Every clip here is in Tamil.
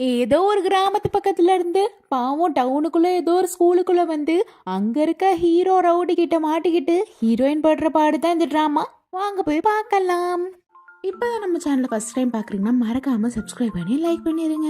ஏதோ ஒரு கிராமத்து பக்கத்துல இருந்து பாவம் டவுனுக்குள்ள ஏதோ ஒரு ஸ்கூலுக்குள்ள வந்து அங்க இருக்க ஹீரோ ரவுடி கிட்ட மாட்டிக்கிட்டு ஹீரோயின் படுற பாடு தான் இந்த ட்ராமா வாங்க போய் பார்க்கலாம். இப்போ நம்ம சேனலை ஃபர்ஸ்ட் டைம் பார்க்குறீங்கன்னா மறக்காமல் சப்ஸ்கிரைப் பண்ணி லைக் பண்ணிடுங்க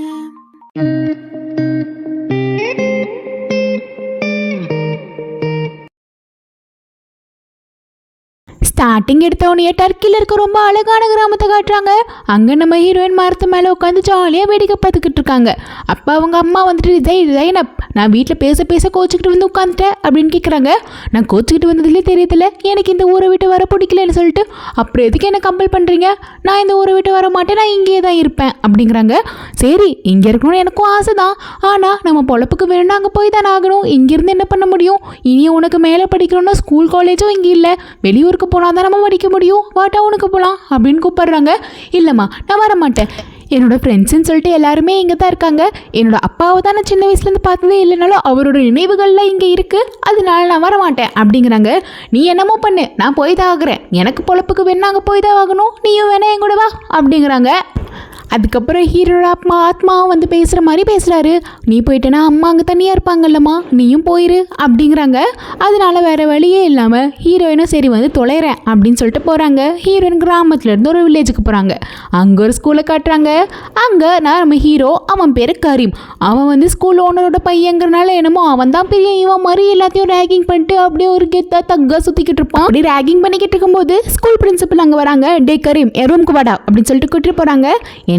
ஸ்டார்டிங் எடுத்தவனையே டர்க்கியில் இருக்க ரொம்ப அழகான கிராமத்தை காட்டுறாங்க. அங்கே நம்ம ஹீரோயின் மரத்து மேலே உட்காந்து ஜாலியாக வேடிக்கை பார்த்துக்கிட்டு இருக்காங்க. அப்போ அவங்க அம்மா வந்துட்டு இதை ஜெயனப் நான் வீட்டில் பேச பேச கோச்சிக்கிட்டு வந்து உட்காந்துட்டேன் அப்படின்னு கேட்குறாங்க நான் கோச்சிக்கிட்டு வந்ததுலேயே தெரியல எனக்கு இந்த ஊரை விட்டு வர பிடிக்கலன்னு சொல்லிட்டு அப்புறம் எதுக்கு என்ன கம்பல் பண்ணுறீங்க நான் இந்த ஊரை விட்டு வர மாட்டேன் நான் இங்கேயே தான் இருப்பேன் அப்படிங்கிறாங்க. சரி இங்கே இருக்கணும்னு எனக்கும் ஆசை தான். ஆனால் நம்ம பொழப்புக்கு வேணும்னா அங்கே போய் தானே ஆகணும். இங்கேருந்து என்ன பண்ண முடியும்? இனி உனக்கு மேலே படிக்கணும்னா ஸ்கூல் காலேஜும் இங்கே இல்லை. வெளியூருக்கு போனால் தான் நம்ம வடிக்க முடியும்? வா டவுனுக்கு போகலாம் அப்படின்னு கூப்பிடுறாங்க. இல்லைம்மா நான் வரமாட்டேன். என்னோடய என்னோட ஃப்ரெண்ட்ஸுன்னு சொல்லிட்டு எல்லாருமே இங்கே தான் இருக்காங்க. என்னோட அப்பாவை தான் நான் சின்ன வயசுலேருந்து பார்த்ததே இல்லைனாலும் அவரோட நினைவுகள்லாம் இங்கே இருக்குது அதனால நான் வர மாட்டேன் அப்படிங்கிறாங்க. நீ என்னமோ பண்ணு நான் போய் தான் ஆகுறேன். எனக்கு பொழப்புக்கு வேணா அங்கே போய் தான் ஆகணும். நீயும் வேணா என் கூட வா அப்படிங்கிறாங்க. அதுக்கப்புறம் ஹீரோட ஆத்மா ஆத்மா வந்து பேசுகிற மாதிரி பேசுகிறாரு நீ போயிட்டேன்னா அம்மா அங்கே தனியாக இருப்பாங்கல்லம்மா நீயும் போயிரு அப்படிங்கிறாங்க. அதனால வேறு வழியே இல்லாமல் ஹீரோயினும் சரி வந்து தொலைகிறேன் அப்படின்னு சொல்லிட்டு போகிறாங்க ஹீரோயின் கிராமத்துலேருந்து ஒரு வில்லேஜுக்கு போகிறாங்க அங்கே ஒரு ஸ்கூலை காட்டுறாங்க. அங்கே நான் நம்ம ஹீரோ அவன் பேர் கரீம். அவன் வந்து ஸ்கூல் ஓனரோட பையங்கிறனால என்னமோ அவன் தான் பெரிய இவன் மாதிரி எல்லாத்தையும் ரேகிங் பண்ணிட்டு அப்படியே ஒரு கெத்தா தக்கா சுற்றிக்கிட்டு இருப்பான். அப்படி ரேகிங் பண்ணிக்கிட்டு இருக்கும்போது ஸ்கூல் பிரின்சிபல் அங்கே வராங்க. டே கரீம் என் ரூம்க்கு வாடா அப்படின்னு சொல்லிட்டு கூட்டிட்டு போகிறாங்க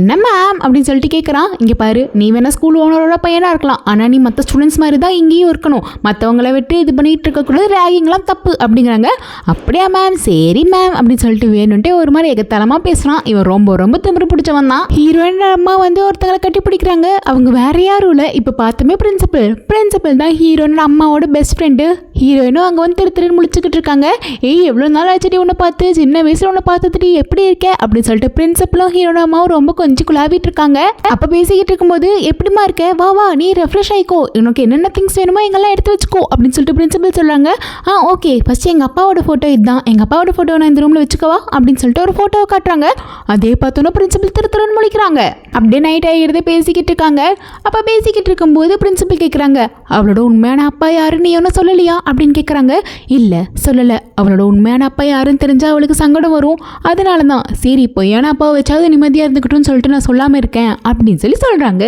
என்ன மேம் அப்படின்னு சொல்லிட்டு கேட்குறான் இங்கே பாரு நீ வேணால் ஸ்கூல் ஓனரோட பையனாக இருக்கலாம். ஆனால் நீ மற்ற ஸ்டூடெண்ட்ஸ் மாதிரி தான் இங்கேயும் இருக்கணும். மற்றவங்கள விட்டு இது பண்ணிகிட்டு இருக்கக்கூடாது ரேகிங்லாம் தப்பு அப்படிங்கிறாங்க. அப்படியா மேம் சரி மேம் அப்படின்னு சொல்லிட்டு வேணுன்ட்டு ஒரு மாதிரி எகத்தலமாக பேசுகிறான் இவன் ரொம்ப ரொம்ப திமிரு பிடிச்சவன் தான். ஹீரோயின் அம்மா வந்து ஒருத்தங்களை கட்டி பிடிக்கிறாங்க. அவங்க வேற யாரும் இல்லை. இப்போ பார்த்தோமே பிரின்சிபல் பிரின்சிபல் தான் ஹீரோயின் அம்மாவோட பெஸ்ட் ஃப்ரெண்டு ஹீரோயினும் அங்கே வந்து திரு திருன்னு முழிச்சுக்கிட்டு இருக்காங்க. ஏய் எவ்வளோ நாள் ஆச்சுடி உன்னை பார்த்து? சின்ன வயசில் உன்னை பார்த்துட்டு எப்படி இருக்க? அப்படின்னு சொல்லிட்டு பிரின்சிபலும் ஹீரோயின் அம்மாவும் ரொம்ப கொஞ்சம் குழாவிட்டு இருக்காங்க. அப்போ பேசிக்கிட்டு இருக்கும்போது எப்படிமா இருக்க? வா வா நீ ரெஃப்ரெஷ் ஆயிக்கோ. உனக்கு என்னென்ன திங்ஸ் வேணுமோ எங்கெல்லாம் எடுத்து வச்சுக்கோ அப்படின்னு சொல்லிட்டு பிரின்சிபல் சொல்கிறாங்க ஆ ஓகே ஃபஸ்ட்டு எங்கள் அப்பாவோட ஃபோட்டோ இதுதான் எங்கள் அப்பாவோட ஃபோட்டோ நான் இந்த ரூமில் வச்சுக்கவா? அப்படின்னு சொல்லிட்டு ஒரு ஃபோட்டோவை காட்டுறாங்க. அதே பார்த்தோன்னா பிரின்சிபல் திரு திருன்னு முழிக்கிறாங்க. அப்படியே நைட் ஆகிடுது பேசிக்கிட்டு இருக்காங்க. அப்போ பேசிக்கிட்டு இருக்கும்போது பிரின்சிபல் கேட்குறாங்க அவளோட உண்மையான அப்பா யாருன்னு நீ ஒன்றும் சொல்லலையா? அப்படின்னு கேட்குறாங்க இல்லை சொல்லலை. அவளோட உண்மையான அப்பா யாருன்னு தெரிஞ்சால் அவளுக்கு சங்கடம் வரும். அதனால தான் சரி இப்போ ஏன்னா அப்பாவை வச்சாவது நிம்மதியாக இருந்துக்கட்டும்னு சொல்லிட்டு நான் சொல்லாமல் இருக்கேன் அப்படின்னு சொல்லி சொல்கிறாங்க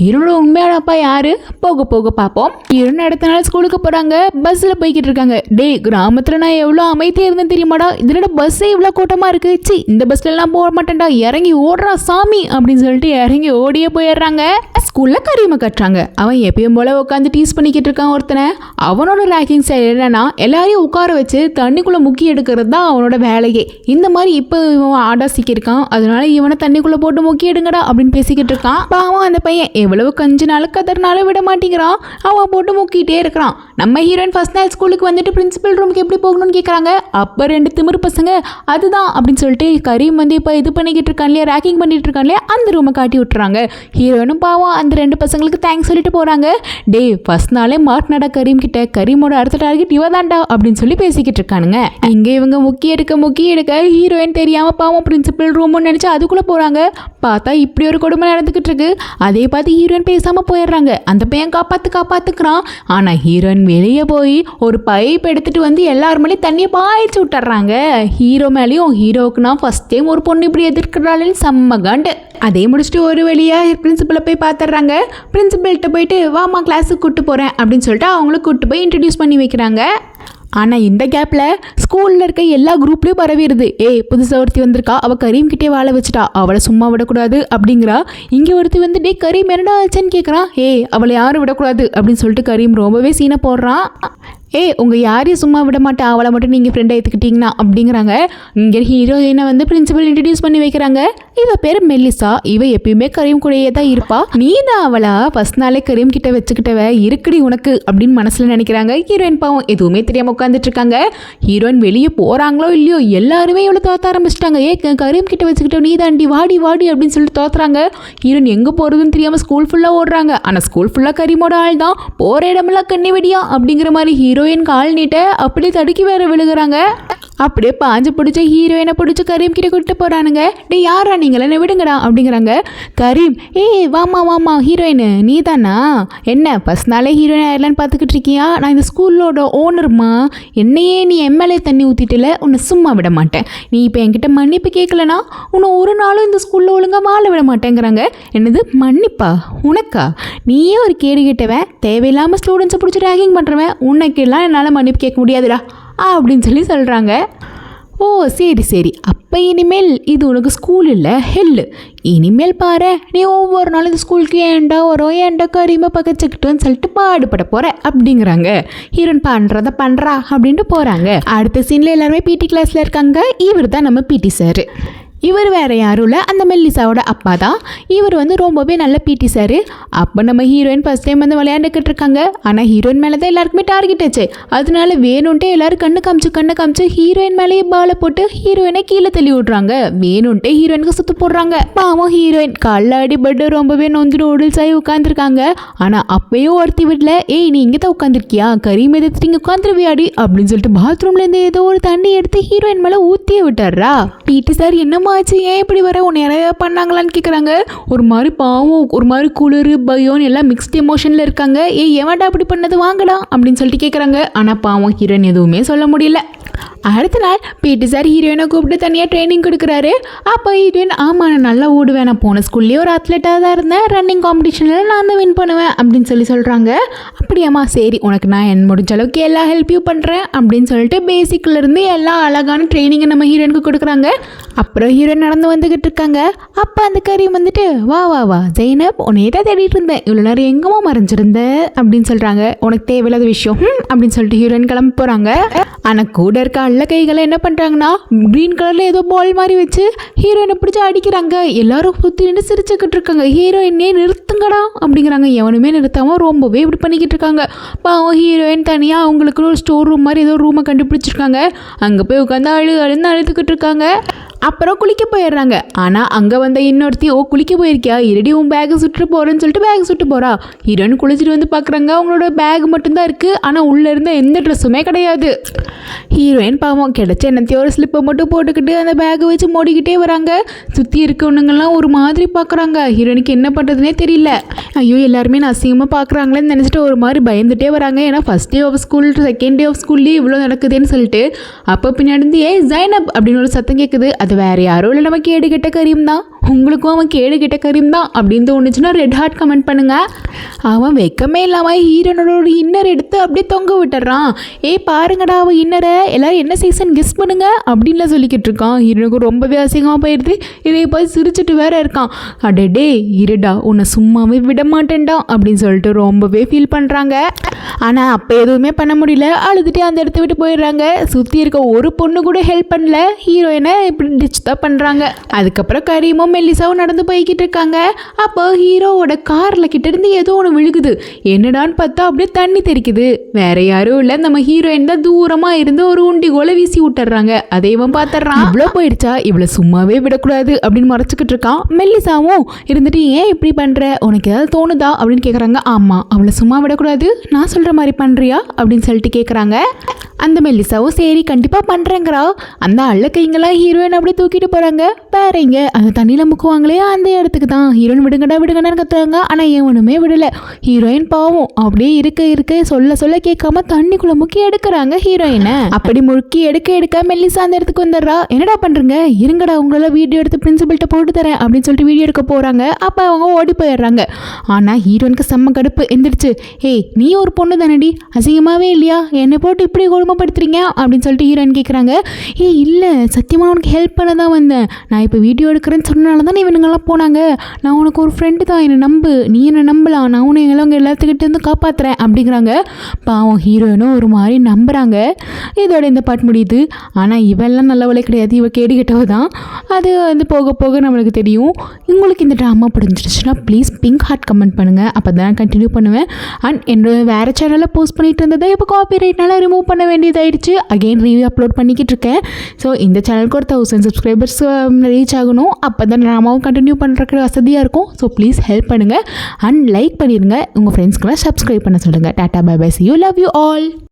ஹீரோட உண்மையான அப்பா யாரு? போக போக பார்ப்போம். ஹீரோன் அடுத்த நாள் ஸ்கூலுக்கு போகிறாங்க பஸ்ஸில் போய்கிட்டு இருக்காங்க. டேய் கிராமத்தில் நான் எவ்வளோ அமைதியாக இருந்தேன் தெரியுமாடா? இதனோட பஸ்ஸே இவ்வளோ கூட்டமாக இருக்குது சி இந்த பஸ்லலாம் போக மாட்டேன்டா. இறங்கி ஓடுறா சாமி அப்படின்னு சொல்லிட்டு இறங்கி ஓடியே போயிடுறாங்க. ஸ்கூலில் கரிமை கட்டுறாங்க. அவன் எப்பயும் போல உட்காந்து டீஸ் பண்ணிக்கிட்டு இருக்கான் ஒருத்தனை. அவனோட ரேக்கிங் ஸ்டைல் என்னன்னா எல்லாரையும் உட்கார வச்சு தண்ணிக்குள்ளே முக்கி எடுக்கிறது தான் அவனோட வேலையே. இந்த மாதிரி இப்போ இவன் ஆடா சிக்கியிருக்கான் அதனால இவனை தண்ணிக்குள்ளே போட்டு முக்கி எடுங்கடா அப்படின்னு பேசிக்கிட்டு இருக்கான். பாவம் அந்த பையன் எவ்வளவு கஞ்சி நாள் கதறினாலும் விட மாட்டேங்கிறான். அவன் போட்டு முக்கிட்டே இருக்கிறான். நம்ம ஹீரோயின் ஃபர்ஸ்ட் நாள் ஸ்கூலுக்கு வந்துட்டு பிரின்சிபல் ரூமுக்கு எப்படி போகணும்னு கேட்குறாங்க அப்போ ரெண்டு திமிரு பசங்க. அதுதான் அப்படின்னு சொல்லிட்டு கரீம் வந்து இப்போ இது பண்ணிக்கிட்டு இருக்கான் இல்லையா? ரேக்கிங் பண்ணிட்டு இருக்கான் இல்லையா? அந்த ரூமை காட்டி விட்டுறாங்க. ஹீரோயினும் பாவம் அந்த ரெண்டு பசங்களுக்கு தேங்க்ஸ் சொல்லிட்டு போகிறாங்க டே ஃபர்ஸ்ட் நாளே மாட்டினடா கரீம் கிட்ட. கரீமோட அடுத்த டார்கெட் இவ தான்டா அப்படின்னு சொல்லி பேசிக்கிட்டு இருக்கானுங்க. இங்கே இவங்க முக்கிய எடுக்க முக்கிய எடுக்க ஹீரோயின் தெரியாமல் பாவம் பிரின்சிபல் ரூம்னு நினச்சி அதுக்குள்ளே போகிறாங்க பார்த்தா இப்படி ஒரு கொடுமை நடந்துக்கிட்டு இருக்கு அதே பார்த்து ஹீரோயின் பேசாமல் போயிடுறாங்க. அந்த பையன் காப்பாற்று காப்பாற்றுக்கிறான் ஆனால் ஹீரோயின் வெளியே போய் ஒரு பைப் எடுத்துகிட்டு வந்து எல்லார் மேலேயும் தண்ணியை பாய்ச்சி விட்டுறாங்க ஹீரோ மேலேயும் ஹீரோவுக்கு நான் ஃபஸ்ட் டைம் ஒரு பொண்ணு இப்படி எதிர்க்கிறாள் செம்ம காண்டு. அதே முடிச்சுட்டு ஒரு வழியாக பிரின்சிபலை போய் பார்த்துட்றாங்க. பிரின்சிபல்கிட்ட போயிட்டு வாமா கிளாஸுக்கு கூப்பிட்டு போகிறேன் அப்படின்னு சொல்லிட்டு அவங்கள கூப்பிட்டு போய் இன்ட்ரடியூஸ் பண்ணி வைக்கிறாங்க. ஆனால் இந்த கேப்பில் ஸ்கூலில் இருக்க எல்லா குரூப்லேயும் பரவிடுது ஏ புதுசாக ஒருத்தி வந்திருக்கா. அவள் கரீம் கிட்டே வாழ வச்சுட்டா. அவளை சும்மா விடக்கூடாது அப்படிங்கிறா. இங்கே ஒருத்தி வந்து டே கரீம் என்னடா ஆச்சுன்னு கேட்குறான் ஏ அவளை யாரும் விடக்கூடாது அப்படின்னு சொல்லிட்டு கரீம் ரொம்பவே சீனை போடுறான் ஏய் உங்கள் யாரையும் சும்மா விட மாட்டேன். அவளை மட்டும் நீங்கள் ஃப்ரெண்டை எடுத்துக்கிட்டீங்கன்னா அப்படிங்கிறாங்க. இங்கே ஹீரோயினை வந்து பிரின்சிபல் இன்ட்ரடியூஸ் பண்ணி வைக்கிறாங்க. இவ பேர் மெல்லிசா. இவ எப்பயுமே கரீம் கூடயே தான் இருப்பா. நீ தான் அவளா? ஃபர்ஸ்ட் நாளே கரீம் கிட்ட வச்சுக்கிட்டவ. இருக்குடி உனக்கு அப்படின்னு மனசில் நினைக்கிறாங்க. ஹீரோயின் பாவம் எதுவுமே தெரியாமல் உட்காந்துட்டு இருக்காங்க. ஹீரோயின் வெளியே போகிறாங்களோ இல்லையோ எல்லாருமே இவ்வளோ தோத்த ஆரம்பிச்சிட்டாங்க. ஏ கரீம் கிட்ட வச்சுக்கிட்ட நீ தாண்டி வாடி வாடி அப்படின்னு சொல்லிட்டு தோத்துறாங்க. ஹீரோயின் எங்கே போகிறதுன்னு தெரியாமல் ஸ்கூல் ஃபுல்லாக ஓடுறாங்க. ஆனால் ஸ்கூல் ஃபுல்லாக கரீமோட ஆள் தான் போகிற இடமெல்லாம் கண்ணி வெடியா அப்படிங்கிற மாதிரி ஹீரோ ஹீரோயின் கால் நீட்ட அப்படியே தடுக்கி வேற விழுகிறாங்க. அப்படியே பாஞ்சு பிடிச்ச ஹீரோயினை பிடிச்சி கரீம் கிட்ட கூட்டு போகிறானுங்க டே யாரா நீங்கள என்ன விடுங்கடா அப்படிங்கிறாங்க. கரீம் ஏய் வாமா வாமா ஹீரோயின் நீ தானா என்ன ஃபஸ்ட் நாளே ஹீரோயின் ஆயிடலான்னு பார்த்துக்கிட்டு இருக்கியா? நான் இந்த ஸ்கூலோட ஓனர்மா. என்னையே நீ எம்எல்ஏ தண்ணி ஊற்றிட்டல உன்னை சும்மா விட மாட்டேன். நீ இப்போ என்கிட்ட மன்னிப்பு கேட்கலனா உன்னை ஒரு நாளும் இந்த ஸ்கூலில் ஒழுங்காக வாழ விட மாட்டேங்கிறாங்க. என்னது மன்னிப்பா? உனக்கா? நீயே ஒரு கேடு கேட்டவன் தேவையில்லாமல் ஸ்டூடெண்ட்ஸை பிடிச்சி ரேகிங் பண்ணுறவன் உனக்கெல்லாம் என்னால் மன்னிப்பு கேட்க முடியாதுடா. அப்படின்னு சொல்லி சொல்கிறாங்க ஓ சரி சரி. அப்போ இனிமேல் இது உனக்கு ஸ்கூல் இல்லை ஹெல்லு இனிமேல் பாரு நீ ஒவ்வொரு நாளும் இந்த ஸ்கூலுக்கு ஏன்டா வரும் ஏன்டா கரிமை பக்கச்சுக்கிட்டோன்னு சொல்லிட்டு பாடுபட போகிற அப்படிங்கிறாங்க. ஹீரோன் பண்ணுறத பண்ணுறா அப்படின்ட்டு போகிறாங்க அடுத்த சீனில் எல்லாருமே பிடி கிளாஸில் இருக்காங்க. இவர் தான் நம்ம பிடி சார் இவர் வேற யாரும் இல்லை. அந்த மெல்லிசாவோட அப்பா தான். இவர் வந்து ரொம்பவே நல்ல பிடி சார் அப்போ நம்ம ஹீரோயின் ஃபஸ்ட் டைம் வந்து விளையாண்டுக்கிட்டு இருக்காங்க. ஆனால் ஹீரோயின் மேலே தான் எல்லாருக்குமே டார்கெட் ஆச்சு. அதனால வேணும்ன்ட்டு எல்லாரும் கண்ணு காமிச்சு கண்ணு காமிச்சு ஹீரோயின் மேலேயே பாலை போட்டு ஹீரோயினை கீழே தள்ளி விட்றாங்க. வேணும்ன்ட்டே ஹீரோயினுக்கு சுத்து போடுறாங்க. பாவம் ஹீரோயின் காலில் அடிபட்டு ரொம்பவே நொந்து நூடுல்ஸ் ஆகி உட்காந்துருக்காங்க ஆனால் அப்பயும் ஒருத்தி விடல ஏய் நீ இங்கே தான் உட்காந்துருக்கியா கறி மிதத்துட்டு இங்கே உட்காந்துருவியாடி அப்படின்னு சொல்லிட்டு பாத்ரூம்லேருந்து ஏதோ ஒரு தண்ணி எடுத்து ஹீரோயின் மேலே ஊற்றியே விட்டுறா பிடி சார் என்ன ஆச்சு ஏன் இப்படி வர? உன்னை யாராவது பண்ணாங்களான்னு கேட்குறாங்க ஒரு மாதிரி பாவம் ஒரு மாதிரி குளிர் பயோன்னு எல்லாம் மிக்ஸ்ட் எமோஷனில் இருக்காங்க. ஏய் ஏன்டா அப்படி பண்ணது? வாங்கடா அப்படின்னு சொல்லிட்டு கேட்குறாங்க ஆனால் பாவம் ஹீரோயின் எதுவுமே சொல்ல முடியல. அடுத்த நாள் பிடி சார் ஹீரோயினை கூப்பிட்டு தனியாக ட்ரைனிங் கொடுக்குறாரு. அப்போ ஹீரோயின் ஆமாம் நான் நல்லா ஓடுவேன். நான் போன ஸ்கூல்லேயே ஒரு அத்லெட்டாக தான் இருந்தேன். ரன்னிங் காம்படிஷனில் நான் தான் வின் பண்ணுவேன் அப்படின்னு சொல்லி சொல்கிறாங்க அப்படியாம்மா சரி உனக்கு நான் என் முடிஞ்ச அளவுக்கு எல்லா ஹெல்ப்பையும் பண்ணுறேன் அப்படின்னு சொல்லிட்டு பேசிக்லேருந்து எல்லா அழகான ட்ரைனிங்கை நம்ம ஹீரோயினுக்கு கொடுக்குறாங்க. அப்புறம் ஹீரோயின் நடந்து வந்துக்கிட்டு இருக்காங்க அப்போ அந்த கரீம் வந்துட்டு வா வா வா ஜெயினப் உன்னையே தான் தேடிட்டு இருந்தேன். இவ்வளோ நேரம் எங்கேமோ மறைஞ்சிருந்த? அப்படின்னு சொல்கிறாங்க உனக்கு தேவையில்லாத விஷயம் அப்படின்னு சொல்லிட்டு ஹீரோயின் கிளம்ப போகிறாங்க ஆனால் கூட இருக்க அல்ல கைகளை என்ன பண்ணுறாங்கன்னா க்ரீன் கலரில் ஏதோ பால் மாதிரி வச்சு ஹீரோயினை பிடிச்சி அடிக்கிறாங்க. எல்லாரும் சுற்றி நின்று சிரிச்சுக்கிட்டு இருக்காங்க. ஹீரோயினே நிறுத்துங்கடா அப்படிங்கிறாங்க. எவனுமே நிறுத்தாமல் ரொம்பவே இப்படி பண்ணிக்கிட்டு இருக்காங்க. பாவம் ஹீரோயின் தனியாக அவங்களுக்குன்னு ஒரு ஸ்டோர் ரூம் மாதிரி ஏதோ ரூமை கண்டுபிடிச்சிருக்காங்க. அங்கே போய் உட்காந்து அழு அழுந்து அழுதுகிட்டு இருக்காங்க. அப்புறம் குளிக்க போயிடுறாங்க. ஆனால் அங்கே வந்த இன்னொருத்தி ஓ குளிக்க போயிருக்கியா? இருடி உன் பேக்கு சுட்டு போகிறேன்னு சொல்லிட்டு பேக் சுட்டு போகிறா ஹீரோயின் குளிச்சுட்டு வந்து பார்க்குறாங்க அவங்களோட பேக் மட்டும்தான் இருக்குது ஆனால் உள்ளே இருந்த எந்த ட்ரெஸ்ஸுமே கிடையாது. ஹீரோயின் பாவம் கிடச்ச என்னத்தையோ ஒரு ஸ்லிப்பை மட்டும் போட்டுக்கிட்டு அந்த பேக்கை வச்சு மூடிக்கிட்டே வராங்க. சுற்றி இருக்கவனுங்கெல்லாம் ஒரு மாதிரி பார்க்குறாங்க ஹீரோயினுக்கு என்ன பண்ணுறதுனே தெரியல. ஐயோ எல்லாருமே நான் அசிங்கமாக பார்க்குறாங்களேன்னு நினச்சிட்டு ஒரு மாதிரி பயந்துட்டே வராங்க. ஏன்னா first day of school second day of ஸ்கூல்லேயே இவ்வளோ நடக்குதுன்னு சொல்லிட்டு அப்போ பின்னாடி ஏ ஜைனப் அப்படின்னு ஒரு சத்தம் கேட்குது அது வேற யாரும் இல்லை நம்ம கேடு கெட்ட கரீம் தான் உங்களுக்கும் அவன் கேடு கிட்ட கரீம் தான் அப்படின்னு தோணுச்சுன்னா ரெட் ஹார்ட் கமெண்ட் பண்ணுங்கள் அவன் வெக்கமே இல்லாமல் ஹீரோனோட இன்னர் எடுத்து அப்படியே தொங்க விட்டுறான். ஏய் பாருங்கடா அவன் இன்னரை எல்லோரும் என்ன சீசன் கெஸ் பண்ணுங்க? அப்படின்லாம் சொல்லிக்கிட்டு இருக்கான். ஹீரோனுக்கு ரொம்பவே அசிங்கமாக போயிடுது இதை போய் சிரிச்சிட்டு வேற இருக்கான். அடடே இருடா உன்னை சும்மாவே விட மாட்டேன்டா அப்படின்னு சொல்லிட்டு ரொம்பவே ஃபீல் பண்ணுறாங்க ஆனால் அப்போ எதுவுமே பண்ண முடியல. அழுதுட்டு அந்த இடத்த விட்டு போயிடுறாங்க. சுற்றி இருக்க ஒரு பொண்ணு கூட ஹெல்ப் பண்ணல. ஹீரோயினை இப்படி டிச் தான் பண்ணுறாங்க அதுக்கப்புறம் கரீமும் மெல்லிசாவும் நடந்து போய்கிட்டு இருக்காங்க. அப்போ ஹீரோவோட காரில் கிட்ட இருந்து ஏதோ ஒன்று விழுகுது. என்னடான்னு பார்த்தா அப்படியே தண்ணி தெரிக்குது வேற யாரும் இல்லை. நம்ம ஹீரோயின் தான் தூரமாக இருந்து ஒரு உண்டி உண்டிகோலை வீசி விட்டுறாங்க. அதை இவன் பார்த்துட்றான் இவ்வளோ போயிடுச்சா? இவ்வளோ சும்மாவே விடக்கூடாது அப்படின்னு மறைச்சிக்கிட்டு இருக்கான். மெல்லிசாவும் இருந்துட்டு ஏன் இப்படி பண்ணுற உனக்கு ஏதாவது தோணுதா? அப்படின்னு கேட்குறாங்க ஆமாம் அவளை சும்மா விடக்கூடாது. நான் சொல்கிற மாதிரி பண்ணுறியா அப்படின்னு சொல்லிட்டு கேட்குறாங்க அந்த மெல்லிசாவும் சரி கண்டிப்பாக பண்ணுறேங்கிறா அந்த அள்ள கைங்கெல்லாம் ஹீரோயின் அப்படியே தூக்கிட்டு போகிறாங்க வேற எங்க அந்த தண்ணியில் முக்குவாங்களே அந்த இடத்துக்கு தான். ஹீரோயின் விடுங்கடா விடுங்கடான்னு கத்துறாங்க. ஆனால் எவனுமே விடலை. ஹீரோயின் பாவம் அப்படியே இருக்க இருக்க சொல்ல சொல்ல கேட்காம தண்ணிக்குள்ளே முக்கி எடுக்கிறாங்க ஹீரோயினை அப்படி முழுக்கி எடுக்க எடுக்க மெல்லிசா அந்த இடத்துக்கு வந்துடுறா. என்னடா பண்ணுறீங்க இருங்கடா உங்களால் வீடியோ எடுத்து பிரின்சிபல்கிட்ட போட்டு தரேன் அப்படின்னு சொல்லிட்டு வீடியோ எடுக்க போகிறாங்க அப்போ அவங்க ஓடி போயிடுறாங்க. ஆனால் ஹீரோயினுக்கு செம்ம கடுப்பு எந்திரிச்சு. ஏய் நீ ஒரு பொண்ணு தானடி? அசிங்கமாகவே இல்லையா? என்னை போட்டு இப்படி கொடுமைப்படுத்துறீங்க அப்படின்னு சொல்லிட்டு ஹீரோயின் கேட்குறாங்க ஏய் இல்லை சத்தியமாக உனக்கு ஹெல்ப் பண்ண தான் வந்தேன். நான் இப்போ வீடியோ எடுக்கிறேன்னு சொன்னனால தான் இவனுங்கெல்லாம் போனாங்க. நான் உனக்கு ஒரு ஃப்ரெண்டு தான் என்னை நம்பு. நீ என்னை நம்பலாம். நான் உன்னை எங்களை உங்கள் எல்லாத்துக்கிட்ட இருந்து காப்பாற்றுறேன் அப்படிங்கிறாங்க. பாவம் ஹீரோயினும் ஒரு மாதிரி நம்புகிறாங்க இதோட இந்த பாட்டு முடியுது. ஆனால் இவெல்லாம் நல்லவளே கிடையாது. இவ கேடு கெட்டவ தான். அது வந்து போக போக நம்மளுக்கு தெரியும். உங்களுக்கு இந்த ட்ராமா பிடிச்சிருச்சுன்னா ப்ளீஸ் பிங்க் ஹார்ட் கமெண்ட் பண்ணுங்கள் அப்போ தான் கண்டினியூ பண்ணுவேன். அண்ட் என்னோட வேறு சேனலில் போஸ்ட் பண்ணிட்டு இருந்ததை இப்போ காப்பி ரைட்னால ரிமூவ் பண்ண வேண்டியதாயிடுச்சு. அகெயின் ரிவ்யூ அப்லோட் பண்ணிக்கிட்டு இருக்கேன் ஸோ இந்த சேனலுக்கு ஒரு தௌசண்ட் சப்ஸ்கிரைபர்ஸ் ரீச் ஆகணும். அப்போ தான் ட்ராமாவும் கண்டினியூ பண்ணுறதுக்கு வசதியாக இருக்கும். ஸோ ப்ளீஸ் ஹெல்ப் பண்ணுங்கள் அண்ட் லைக் பண்ணிடுங்க உங்கள் ஃப்ரெண்ட்ஸ்க்கெல்லாம் சப்ஸ்கிரைப் பண்ண சொல்லுங்கள் tata bye bye see you love you all